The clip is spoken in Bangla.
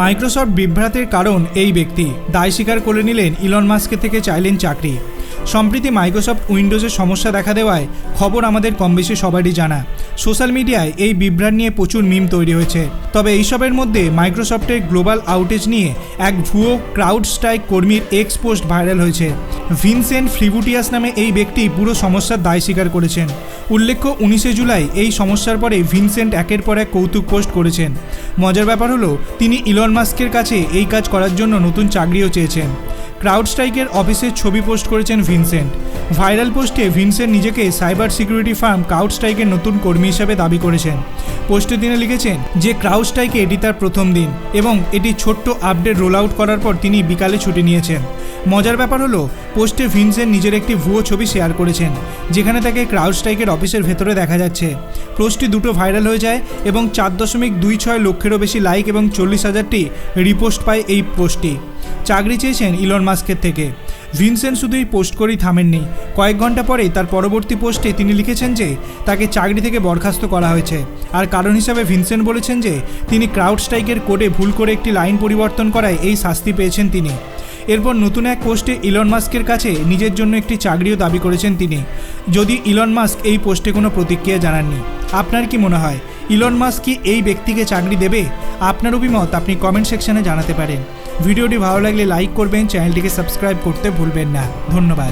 মাইক্রোসফট বিভ্রাতের কারণ এই ব্যক্তি। দায় স্বীকার করে নিলেন ইলন মাস্কের থেকে চাইলেন চাকরি। সম্প্রতি মাইক্রোসফট উইন্ডোজের সমস্যা দেখা দেওয়ায় খবর আমাদের কম বেশি সবারই জানা। সোশ্যাল মিডিয়ায় এই বিভ্রাট নিয়ে প্রচুর মিম তৈরি হয়েছে। তবে এইসবের মধ্যে মাইক্রোসফটের গ্লোবাল আউটেজ নিয়ে এক ভুয়ো ক্রাউড স্ট্রাইক কর্মীর এক্স পোস্ট ভাইরাল হয়েছে। ভিনসেন্ট ফ্রিবুটিয়াস নামে এই ব্যক্তি পুরো সমস্যার দায় স্বীকার করেছেন। উল্লেখ্য, উনিশে জুলাই এই সমস্যার পরে ভিনসেন্ট একের পর এক কৌতুক পোস্ট করেছেন। মজার ব্যাপার হলো, তিনি ইলন মাস্কের কাছে এই কাজ করার জন্য নতুন চাকরিও চেয়েছেন। ক্রাউড স্ট্রাইকের অফিসের ছবি পোস্ট করেছেন ভিনসেন্ট। ভাইরাল পোস্টে ভিনসেন্ট নিজেকে সাইবার সিকিউরিটি ফার্ম ক্রাউড স্ট্রাইকের নতুন কর্মী হিসাবে দাবি করেছেন। পোস্টে তিনি লিখেছেন, যে ক্রাউড স্ট্রাইকে এটি তার প্রথম দিন এবং এটি ছোট্ট আপডেট রোল আউট করার পর তিনি বিকালে ছুটি নিয়েছেন। মজার ব্যাপার হলো, পোস্টে ভিনসেন্ট নিজের একটি ভুয়ো ছবি শেয়ার করেছেন, যেখানে তাকে ক্রাউড স্ট্রাইকের অফিসের ভেতরে দেখা যাচ্ছে। পোস্টটি দুটো ভাইরাল হয়ে যায় এবং চার দশমিক দুই ছয় লক্ষেরও বেশি লাইক এবং চল্লিশ হাজারটি রিপোস্ট পায় এই পোস্টটি। চাকরি চেয়েছেন ইলন মাস্কের থেকে। ভিনসেন্ট শুধু এই পোস্ট করেই থামেননি। কয়েক ঘণ্টা পরেই তার পরবর্তী পোস্টে তিনি লিখেছেন যে, তাকে চাকরি থেকে বরখাস্ত করা হয়েছে। আর কারণ হিসাবে ভিনসেন্ট বলেছেন যে, তিনি ক্রাউড স্ট্রাইকের কোডে ভুল করে একটি লাইন পরিবর্তন করায় এই শাস্তি পেয়েছেন তিনি। এরপর নতুন এক পোস্টে ইলন মাস্কের কাছে নিজের জন্য একটি চাকরিও দাবি করেছেন তিনি। যদি ইলন মাস্ক এই পোস্টে কোনো প্রতিক্রিয়া জানাননি, আপনার কি মনে হয়? ইলন মাস্ক কি এই ব্যক্তিকে চাকরি দেবে? আপনার অভিমত আপনি কমেন্ট সেকশনে জানাতে পারেন। ভিডিওটি ভালো লাগলে লাইক করবেন চ্যানেলটিকে সাবস্ক্রাইব করতে ভুলবেন না। ধন্যবাদ।